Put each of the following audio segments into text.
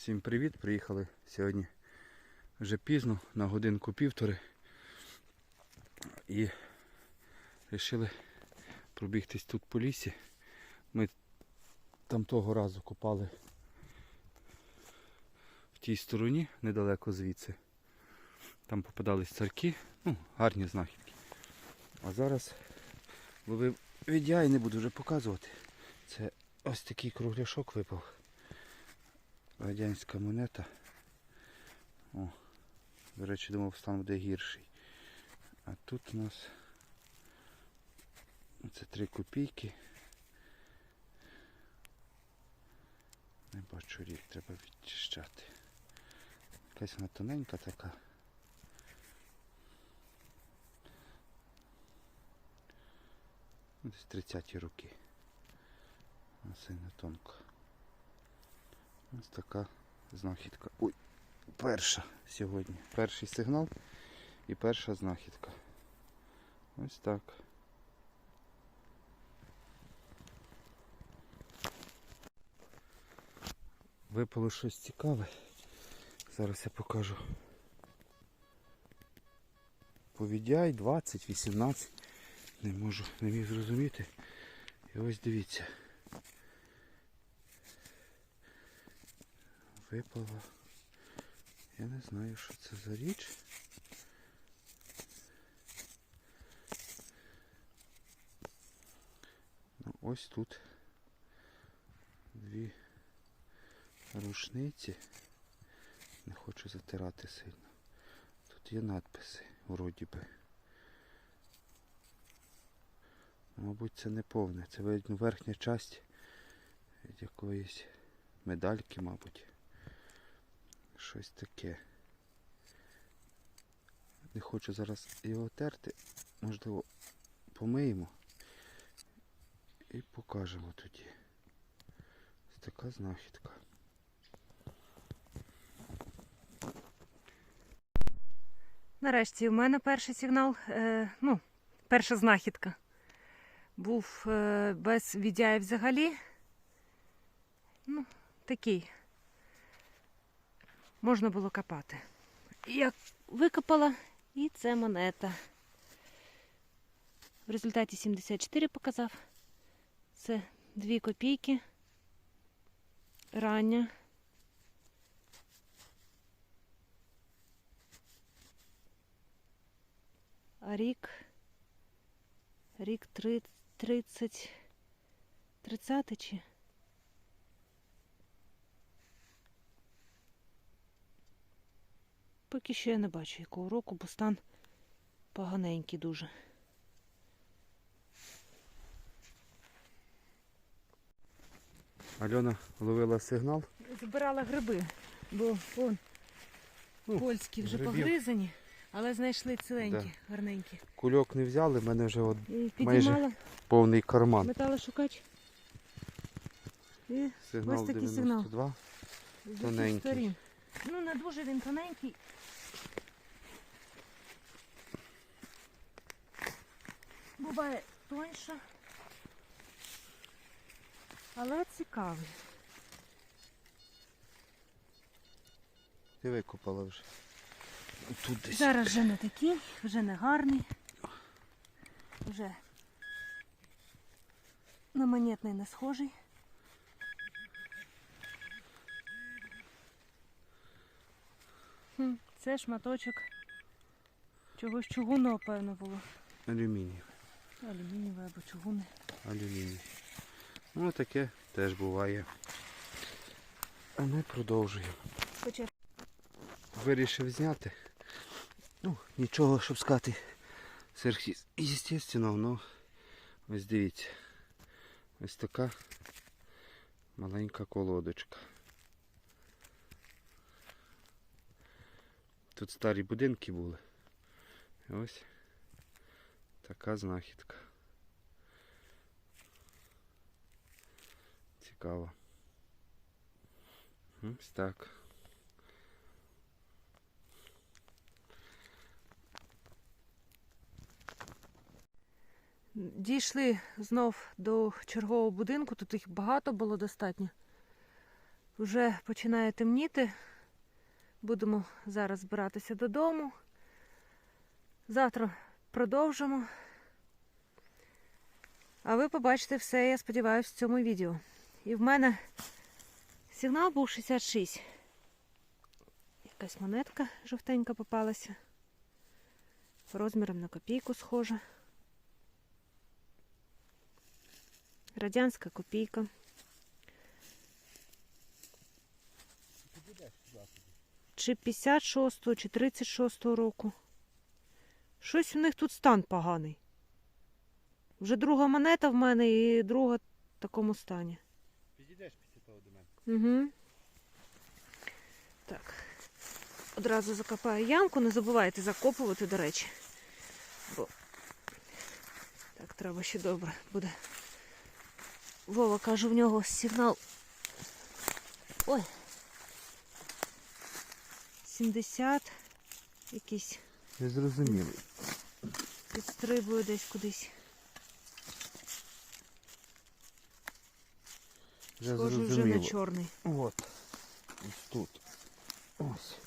Всім привіт! Приїхали сьогодні вже пізно, на годинку півтори. І вирішили пробігтись тут по лісі. Ми там того разу копали в тій стороні, недалеко звідси. Там попадались царки, ну, гарні знахідки. А зараз ловив відя і не буду вже показувати. Це ось такий кругляшок випав. Радянська монета. О, до речі, думав, стан буде гірший. А тут у нас це 3 копійки. Не бачу рік, треба відчищати. Якась вона тоненька така. Ну, Десь 30 роки. Сильно тонко. Ось така знахідка. Ой, перша сьогодні. Перший сигнал і перша знахідка. Ось так. Випало щось цікаве. Зараз я покажу. Повідяй 20, 18. Не можу, не міг зрозуміти. І ось дивіться. Випало. Я не знаю, що це за річ. Ну, ось тут дві рушниці. Не хочу затирати сильно. Тут є надписи, вроді би. Мабуть, це не повне. Це верхня часть від якоїсь медальки, мабуть. Щось таке. Не хочу зараз його терти. Можливо, помиємо і покажемо тоді. Ось така знахідка. Нарешті у мене перший сигнал, е, ну, перша знахідка. Був е, без віддяя взагалі. Ну, такий. Можна було копати. Я викопала і це монета. В результаті 74 показав. Це 2 копійки. Рання. А рік. Рік три- 30. 30 чи? Поки що я не бачу якого року, бо стан поганенький дуже. Альона ловила сигнал. Збирала гриби, бо вон Ну, польські вже грибів. погризані, але знайшли ціленькі, Да. гарненькі. Кульок не взяли, в мене вже от Майже. повний карман. металошукач. І Сигнал Ось такий 92. з усіх Тоненький. Ну, не дуже він тоненький. Буває тоньше. Але цікавий. Ти викопала вже. Тут десь. Зараз вже не такий, вже не гарний. Вже на монетний не схожий. Хм, Це шматочок чогось чугунного, певно, було. Алюміній. Алюмінієве або чугуни. Алюміній. Ну таке теж буває. А ми продовжуємо. Хоча Вирішив зняти. Ну, нічого, щоб сказати. Естественно, ну ось дивіться. Ось така маленька колодочка. Тут старі будинки були. Ось така знахідка. Цікаво. Ось так. дійшли знов до чергового будинку, тут їх багато було достатньо. Вже починає темніти. Будемо зараз збиратися додому. Завтра продовжимо. А ви побачите все, я сподіваюся, в цьому відео. І в мене сигнал був 66. Якась монетка жовтенька попалася. Розміром на копійку схожа. Радянська копійка. Чи 56-го, чи 36-го року. Щось у них тут стан поганий. Вже друга монета в мене і друга в такому стані. Підійдеш після того до мене. Угу. Так. Одразу закопаю ямку, не забувайте закопувати, до речі. Бо так треба ще добре буде. Вова каже, в нього сигнал. Ой. 70 якийсь Я зрозумів. підстрибує десь кудись. Вже Схоже вже на чорний. От. Ось тут. Ось.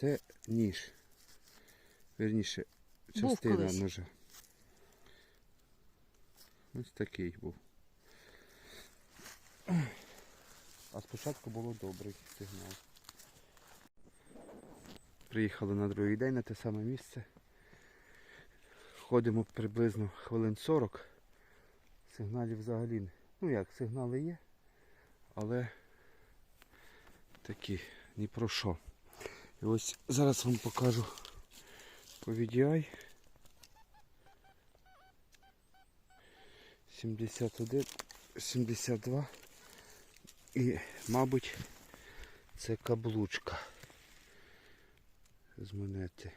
Це ніж. Вірніше, Був частина ножа. Ось такий був. А спочатку було добрий сигнал. Приїхали на другий день на те саме місце. Ходимо приблизно хвилин 40. Сигналів взагалі. Ну як, сигнали є, але такі ні про що. І ось зараз вам покажу по VDI. 71, 72. І, мабуть, це каблучка з монети.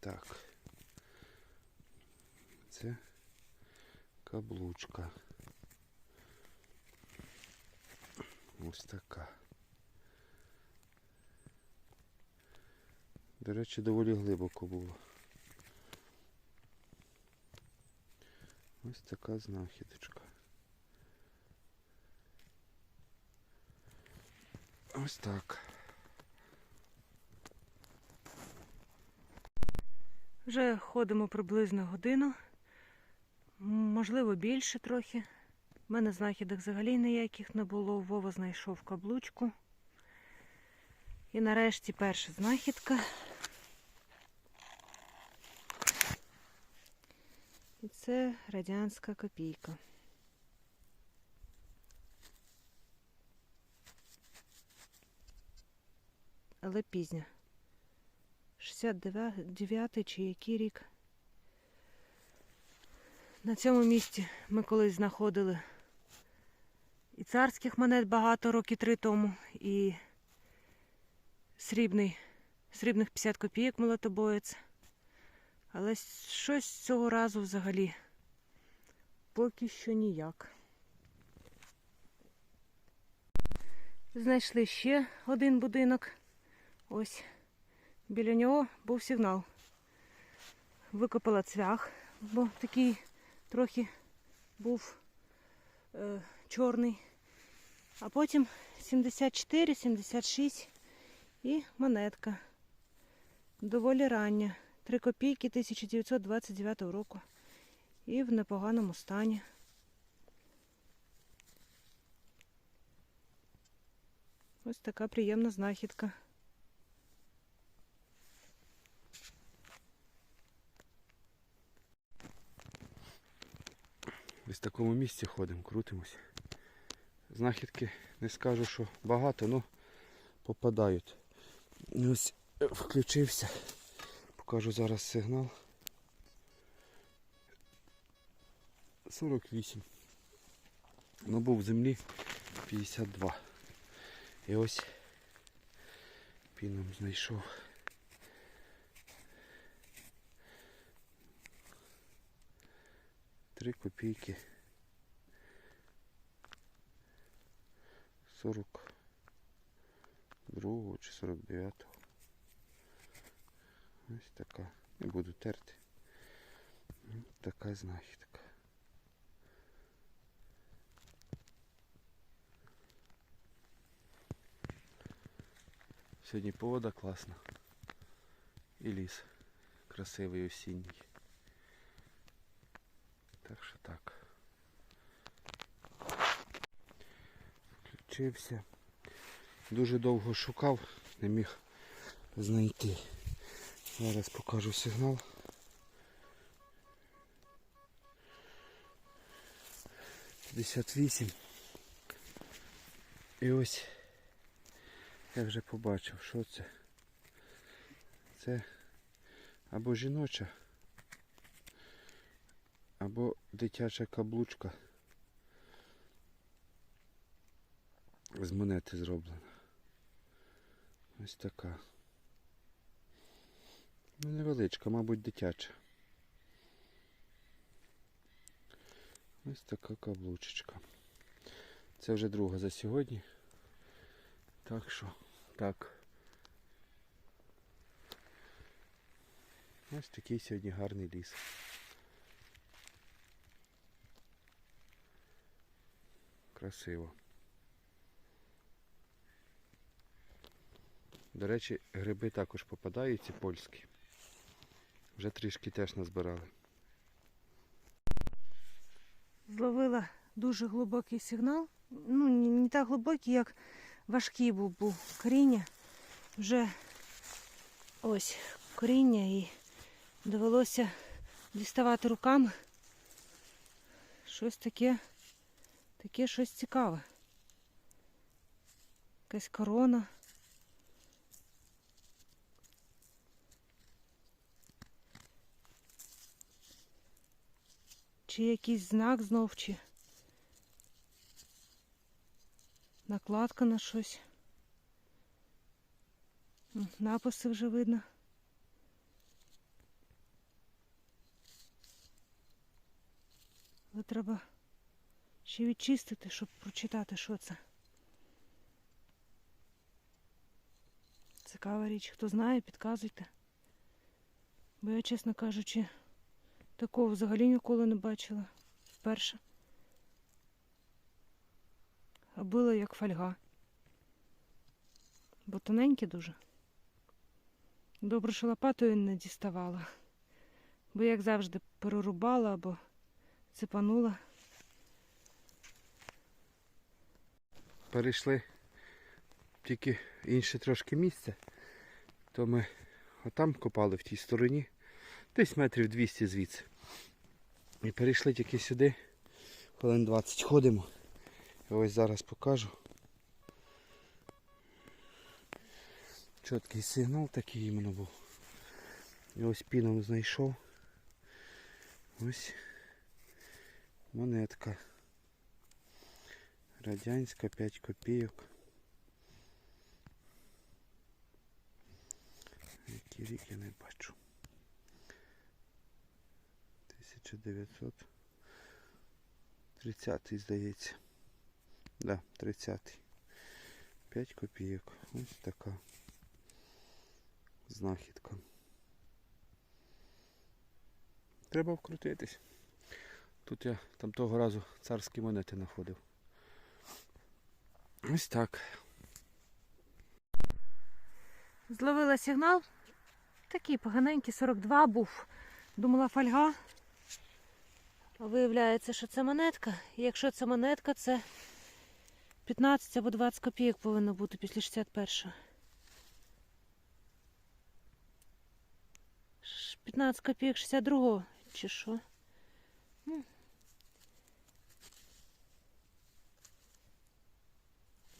Так. Це каблучка. Ось така. До речі, доволі глибоко було. Ось така знахідочка. Ось так. Вже ходимо приблизно годину, можливо, більше трохи. У мене знахідок взагалі ніяких не було. Вова знайшов каблучку. І нарешті перша знахідка. І це радянська копійка. Але пізня. 69 чи який рік. На цьому місці ми колись знаходили і царських монет багато роки три тому, і срібний, срібних 50 копійок молотобоєць. Але щось цього разу взагалі поки що ніяк. Знайшли ще один будинок. Ось. Біля нього був сигнал. Викопала цвях, бо такий трохи був е, чорний. А потім 74, 76 і монетка. Доволі рання. 3 копійки 1929 року. І в непоганому стані. Ось така приємна знахідка. Ось в такому місці ходимо, крутимось. Знахідки не скажу, що багато, але попадають. І Ось е, включився. Покажу зараз сигнал. 48. Ну був в землі 52. І ось піном знайшов. Три копійки. 42 чи 49. Ось така. Не буду терти. Ну, Така знахідка. Сьогодні погода класна. І ліс красивий осінній. Так що так. Включився. Дуже довго шукав, не міг знайти. Зараз покажу сигнал. П'ятдесят вісім. І ось я вже побачив, що це. Це або жіноча, або дитяча каблучка з монети зроблена. Ось така. Ну, невеличка, мабуть, дитяча. Ось така каблучечка. Це вже друга за сьогодні. Так що, так. Ось такий сьогодні гарний ліс. Красиво. До речі, гриби також попадаються польські. Вже трішки теж назбирали. Зловила дуже глибокий сигнал. Ну, не, не так глибокий, як важкий був, був коріння. Вже ось коріння і довелося діставати руками. Щось таке, таке щось цікаве. Якась корона. Чи якийсь знак знов, чи накладка на щось. Написи вже видно. Але треба ще відчистити, щоб прочитати, що це. Цікава річ. Хто знає, підказуйте. Бо я, чесно кажучи, Такого взагалі ніколи не бачила. Вперше. А було як фольга. Бо тоненькі дуже. Добре, що лопатою не діставала. Бо як завжди перерубала або цепанула. Перейшли тільки інше трошки місце, то ми отам копали в тій стороні, десь метрів 200 звідси. І перейшли тільки сюди, хвилин 20 ходимо. І ось зараз покажу. Чіткий сигнал такий іменно був. І ось піном знайшов. Ось монетка. Радянська 5 копійок. Який рік я не бачу. 1930 здається. Да, 30. 5 копійок. Ось така знахідка. Треба вкрутитись. Тут я там того разу царські монети знаходив. Ось так. Зловила сигнал. Такий поганенький, 42 був. Думала фольга. Виявляється, що це монетка. І якщо це монетка, це 15 або 20 копійок повинно бути після 61-го. 15 копійок 62-го, чи що? М.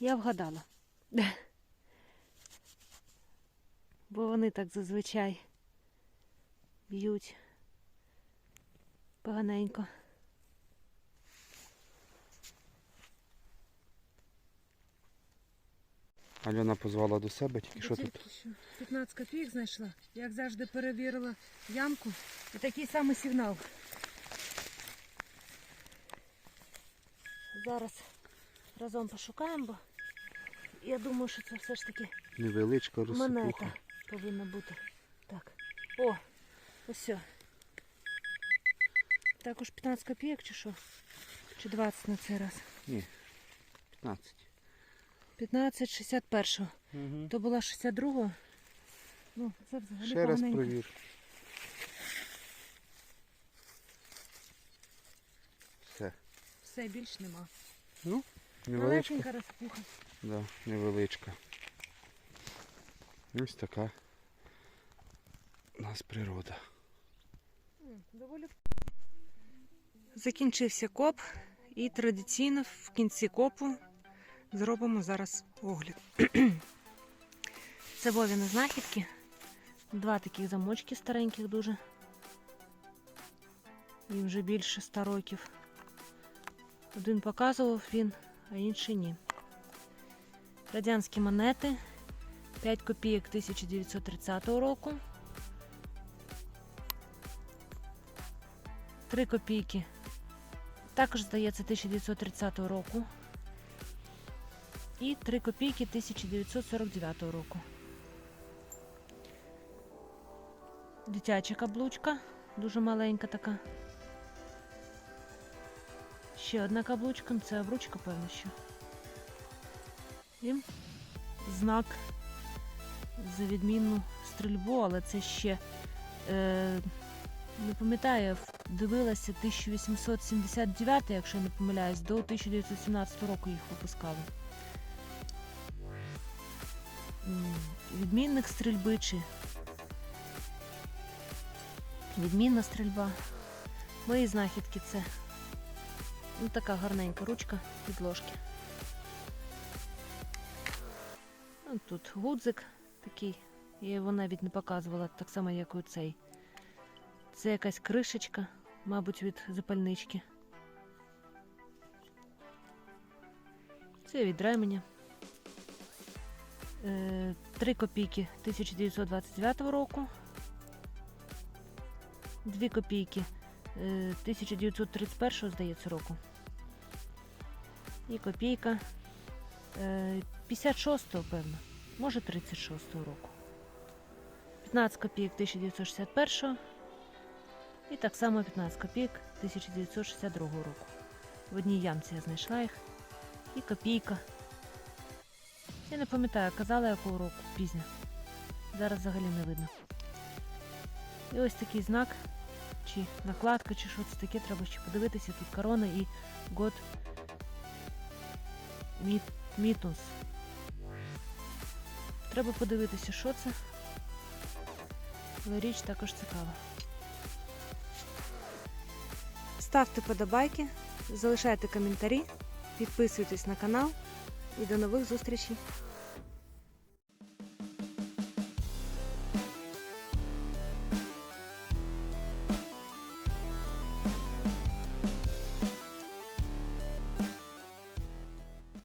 Я вгадала. Бо вони так зазвичай б'ють поганенько. Альона позвала до себе, тільки що тут. 15 копійок знайшла. Як завжди перевірила ямку і такий самий сигнал. Зараз разом пошукаємо, бо я думаю, що це все ж таки Невеличка розсипуха. монета повинна бути. Так. О, Ось. Також 15 копійок чи що? Чи 20 на цей раз? Ні. 15. 15, 61. Угу. То була 62. Ну, це взагалі Ще раз поганенько. провір. Все. Все, більш нема. Ну, невеличка. Малесенька розпуха. Да, невеличка. Ось така у нас природа. Закінчився коп і традиційно в кінці копу зробимо зараз огляд. Це Вовіни знахідки. Два таких замочки стареньких дуже. Їм вже більше 100 років. Один показував він, а інший ні. Радянські монети 5 копійок 1930 року. 3 копійки. Також, здається, 1930 року. І 3 копійки 1949 року. Дитяча каблучка, дуже маленька така. Ще одна каблучка, це обручка, певно, що. І знак за відмінну стрільбу, але це ще е, не пам'ятаю, дивилася 1879, якщо я не помиляюсь, до 1917 року їх випускали. Відмінник стрільби чи відмінна стрільба. Мої знахідки це ну, така гарненька ручка підложки. Тут гудзик такий, я його навіть не показувала, так само, як і цей. Це якась кришечка, мабуть, від запальнички. Це від ременя. Е, 3 копійки 1929 року. 2 копійки е, 1931, здається, року. І копійка е, 56-го, певно. Може 36-го року. 15 копійок 1961 і так само 15 копійок 1962 року. В одній ямці я знайшла їх. І копійка. Я не пам'ятаю, казала якого року пізня. Зараз взагалі не видно. І ось такий знак, чи накладка, чи що це таке, треба ще подивитися. Тут корона і год міт, мітус. Треба подивитися, що це. Але річ також цікава. Ставте подобайки, залишайте коментарі, підписуйтесь на канал і до нових зустрічей!